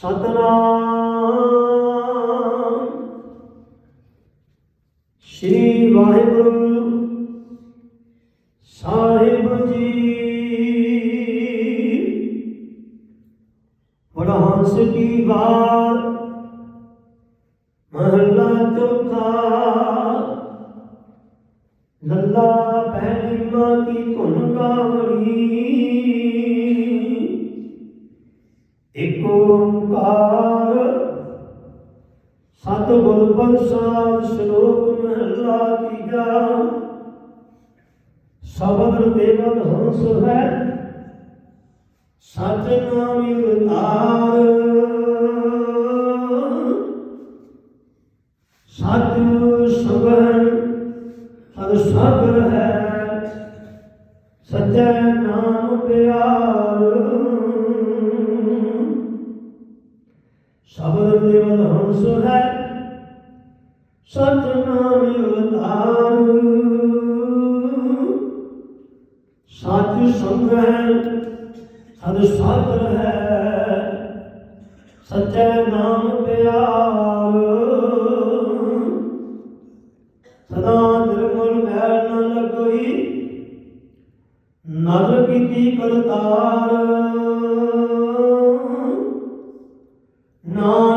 ਸਤਨਾਮ। ਸ੍ਰੀ ਵਾਹਿਗੁਰੂ ਸਾਹਿਬ ਜੀ। ਪੜਹੰਸ ਕੀ ਵਾਰ ਮਹਲਾ ਚੌਥਾ। ਲੱਲਾ ਪਹਿਲੀ ਮਾਂ ਕੀ ਧੁਨ ਗਾਵਣੀ ਓੰਕਾਰ। ਸਤਿਗੁਰ ਪ੍ਰਸਾਦ ਸ਼ਲੋਕ ਮਹਲਾ ਤੀਜਾ ਸਬਦ ਦੇਵਤ ਹੰਸ ਹੈ ਸਚ ਨਾਮ ਉਤਾਰ ਸਤ ਸੁਗਨ ਸਦ ਸਾਗਰ ਹੈ, ਸਚੈ ਨਾਮ ਪਿਆਰ। ਦੇਵਨ ਹੰਸ ਹੈ ਸਤ ਨਾਮ ਉਤਾਰ। ਸਤ ਸੰਗ ਹੈ ਸਦ ਸਾਗਰ ਹੈ ਸਚੈ ਨਾਮ ਪਿਆਰ। ਸਦਾ ਨਿਰਮਲ ਮੈਲ ਨਾ ਲੱਗਈ ਨਦਰ ਕੀਤੀ ਕਰਤਾਰ। ਨਾਨਕ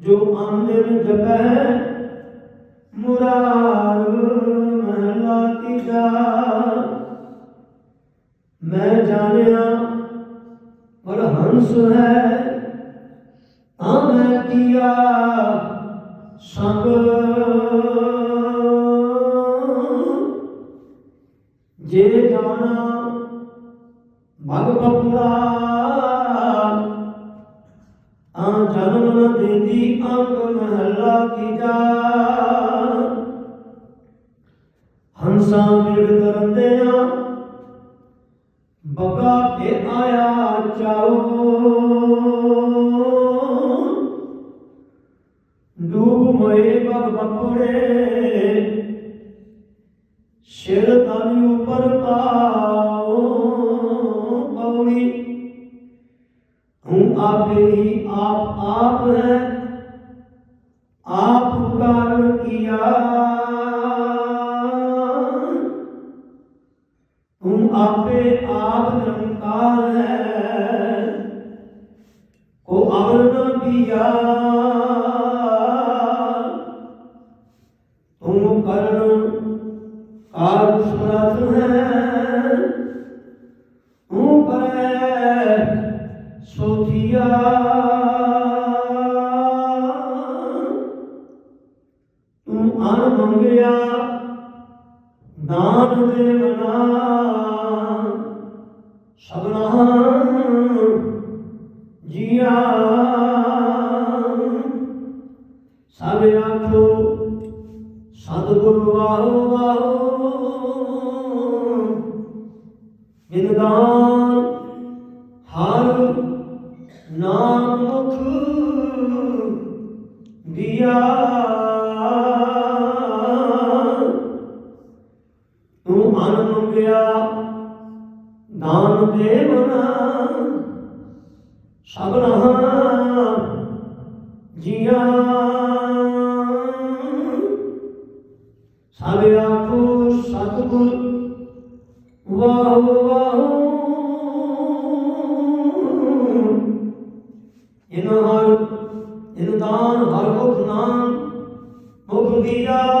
ਜੋ ਅੰਦਰ ਜਪੈ ਮੁਰਾਰ ਮਹਲਾ ਤੀਜਾ। ਮੈਂ ਜਾਣਿਆ ਪਰ ਹੰਸ ਹੈ, ਤਾਂ ਮੈਂ ਕੀਆ, ਸੰਗ। ਜੇ ਜਾਣਾ ਭਗ ਬਪੁਰਾ ਜਨਮ ਨ ਦੇਦੀ ਅੰਗ ਮਹਲਾ ਕੀਜਾ ਹੰਸਾਂ ਵਿੜ ਕਰੰਦਿਆਂ ਬਗਾ ਤੇ ਆਇਆ ਚਾਓ ਡੂਬ ਮਏ ਬਗ ਬਪੁੜੇ, ਸਿਰ ਤਨ ਉਪਰ ਪਾਓ ਪੌੜੀ ਹੂੰ ਆਪੇ ਹੀ ਆਪ ਆਪ ਹੈ ਆਪ ਕਾਰਨ ਕੀਆ ਹੂੰ ਆਪੇ ਆਪ ਨਿਰੰਕਾਰ ਹੈ ਕੋ ਅਵਰ ਅਨ ਮੰਗਿਆ ਦਾਨ ਦੇਵਨਾ ਸਭਨਾ ਜੀਆ। ਸਭ ਆਖੋ, ਸਤਿਗੁਰੂ ਵਾਹੋ ਵਾਹੋ ਬਿਨਦਾਨ ਹਰ ਨਾਮ ਮੁਖ ਦਿਆ। ਅਨ ਮੰਗਿਆ ਦਾਨ ਦੇਵਨਾ ਸਭਨਾ ਜੀਆ। ਸਭ ਆਖੋ, ਸਤਿਗੁਰ, ਵਾਹ ਵਾਹ। ਇਨ ਹਰ ਇਨ ਦਾਨ ਹਰ ਮੁਖ ਨਾਮ ਮੁਖ ਦੀਆ।